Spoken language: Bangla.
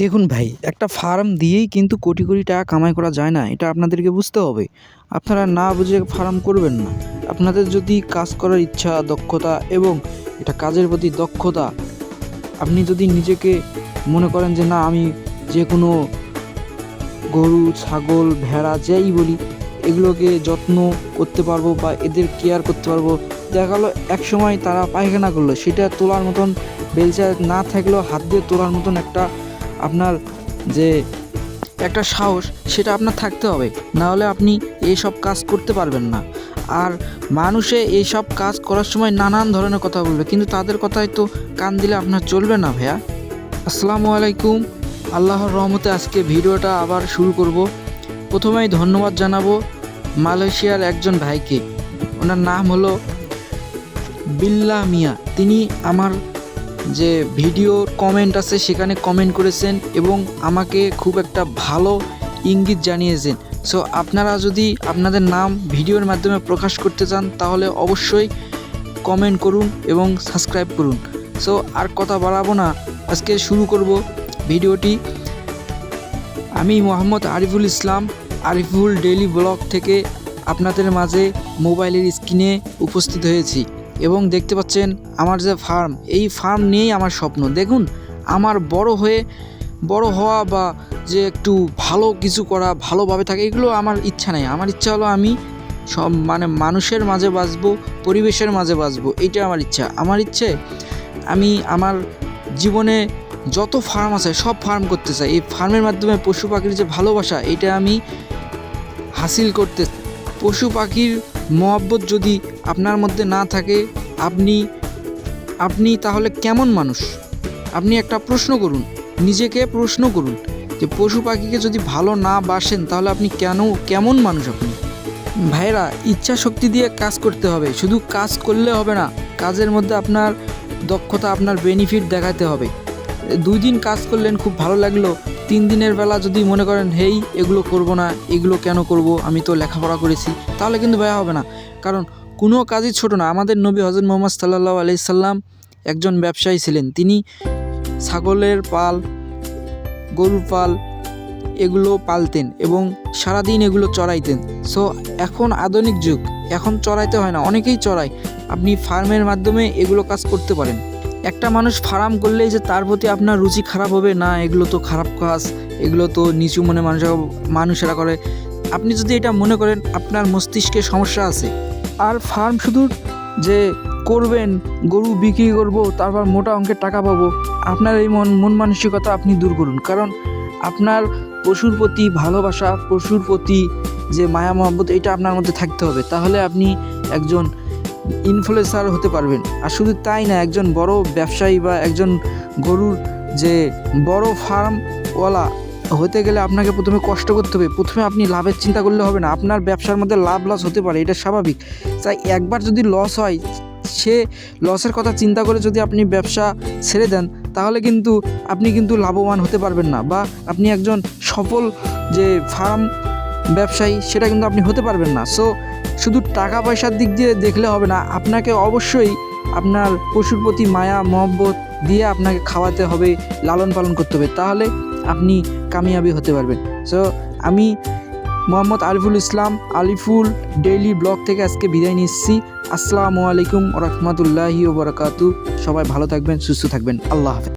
দেখুন ভাই, একটা ফার্ম দিয়েই কিন্তু কোটি কোটি টাকা কামাই করা যায় না, এটা আপনাদেরকে বুঝতে হবে। আপনারা না বুঝে ফার্ম করবেন না। আপনাদের যদি কাজ করার ইচ্ছা, দক্ষতা এবং এটা কাজের প্রতি দক্ষতা, আপনি যদি নিজেকে মনে করেন যে না, আমি যে কোনো গরু, ছাগল, ভেড়া যেই বলি, এগুলোকে যত্ন করতে পারব বা এদের কেয়ার করতে পারব, দেখা গেলো এক সময় তারা পায়খানা করল, সেটা তোলার মতন বেলচা না থাকলেও হাত দিয়ে তোলার মতন একটা আপনার যে একটা সাহস, সেটা আপনার থাকতে হবে। না হলে আপনি এইসব কাজ করতে পারবেন না। আর মানুষে এইসব কাজ করার সময় নানান ধরনের কথা বলবে, কিন্তু তাদের কথায় তো কান দিলে আপনার চলবে না ভাইয়া। আসসালামু আলাইকুম। আল্লাহর রহমতে আজকে ভিডিওটা আবার শুরু করব। প্রথমেই ধন্যবাদ জানাব মালয়েশিয়ার একজন ভাইকে। ওনার নাম হলো বিল্লা মিয়া। তিনি আমার যে ভিডিওর কমেন্ট আছে সেখানে কমেন্ট করেছেন এবং আমাকে খুব একটা ভালো ইঙ্গিত জানিয়েছেন। সো আপনারা যদি আপনাদের নাম ভিডিওর মাধ্যমে প্রকাশ করতে চান, তাহলে অবশ্যই কমেন্ট করুন এবং সাবস্ক্রাইব করুন। সো আর কথা বাড়াবো না। আজকে শুরু করব ভিডিওটি। আমি মোহাম্মদ আরিফুল ইসলাম, আরিফুল ডেইলি ব্লগ থেকে আপনাদের মাঝে মোবাইলের স্ক্রিনে উপস্থিত হয়েছি। এবং দেখতে পাচ্ছেন আমার যে ফার্ম এই ফার্ম নিয়েই আমার স্বপ্ন। দেখুন, আমার বড় হয়ে, বড় হওয়া বা যে একটু ভালো কিছু করা, ভালোভাবে থাকে, এগুলো আমার ইচ্ছা নেই। আমার ইচ্ছা হলো আমি সব মানে মানুষের মাঝে বাঁচবো, পরিবেশের মাঝে বাঁচবো এইটা আমার ইচ্ছা। আমার ইচ্ছে, আমি আমার জীবনে যত ফার্ম আছে, সব ফার্ম করতে চাই। এই ফার্মের মাধ্যমে পশু পাখির যে ভালোবাসা এটা আমি হাসিল করতে পশু পাখির মহব্বত যদি আপনার মধ্যে না থাকে, আপনি আপনি তাহলে কেমন মানুষ? আপনি একটা প্রশ্ন করুন, নিজেকে প্রশ্ন করুন যে পশু পাখিকে যদি ভালো না বাসেন, তাহলে আপনি কেন, কেমন মানুষ আপনি? ভাইরা ইচ্ছা শক্তি দিয়ে কাজ করতে হবে, শুধু কাজ করলে হবে না, কাজের মধ্যে আপনার দক্ষতা, আপনার বেনিফিট দেখাতে হবে। দুই দিন কাজ করলেন, খুব ভালো লাগল তিন দিনের বেলা যদি মনে করেন, হেই, এগুলো করব না, এগুলো কেন করব? আমি তো লেখাপড়া করেছি। তাহলে কিন্তু ভাইয়া হবে না। কারণ কোনো কাজই ছোট না। আমাদের নবী হজরত মোহাম্মদ সাল্লাহ আলি সাল্লাম একজন ব্যবসায়ী ছিলেন। তিনি ছাগলের পাল, গরুর পাল এগুলো পালতেন এবং সারাদিন এগুলো চড়াইতেন। সো, এখন আধুনিক যুগ। এখন চড়াইতে হয় না। অনেকেই চড়ায়। আপনি ফার্মের মাধ্যমে এগুলো কাজ করতে পারেন। একটা মানুষ ফার্ম করলেই যে তার প্রতি আপনার রুচি খারাপ হবে, না, এগুলো তো খারাপ কাজ, এগুলো তো নিচু মনে মানুষেরা মানুষেরা করে। আপনি যদি এটা মনে করেন, আপনার মস্তিষ্কে সমস্যা আছে। আর ফার্ম শুধু যে করবেন, গরু বিক্রি করব, তারপর মোটা অঙ্কের টাকা পাবো, আপনার এই মন মন মানসিকতা আপনি দূর করুন। কারণ আপনার পশুর প্রতি ভালোবাসা, পশুর প্রতি যে মায়া মহব্বত এটা আপনার মধ্যে থাকতে হবে। তাহলে আপনি একজন ইনফ্লুয়েন্সার হতে পারবেন। আর শুধু তাই না, একজন বড় ব্যবসায়ী বা একজন গরুর যে বড় ফার্মওয়ালা হতে গেলে আপনাকে প্রথমে কষ্ট করতে হবে। প্রথমে আপনি লাভের চিন্তা করলে হবে না। আপনার ব্যবসার মধ্যে লাভ লস হতে পারে, এটা স্বাভাবিক। তাই একবার যদি লস হয়, সে লসের কথা চিন্তা করে যদি আপনি ব্যবসা ছেড়ে দেন, তাহলে কিন্তু আপনি কিন্তু লাভবান হতে পারবেন না। বা আপনি একজন সফল যে ফার্ম ব্যবসায়ী, সেটা কিন্তু আপনি হতে পারবেন না। সো শুধু টাকা পয়সার দিক দিয়ে দেখলে হবে না, আপনাকে অবশ্যই আপনার পশুর প্রতি মায়া, মহব্বত দিয়ে আপনাকে খাওয়াতে হবে, লালন পালন করতে হবে, তাহলে আপনি কামিয়াবি হতে পারবেন। সো আমি মোহাম্মদ আরিফুল ইসলাম, আলিফুল ডেইলি ব্লগ থেকে আজকে বিদায় নিচ্ছি আসসালামু আলাইকুম রহমতুল্লাহি ওবরাকাতু সবাই ভালো থাকবেন, সুস্থ থাকবেন। আল্লাহ হাফেজ।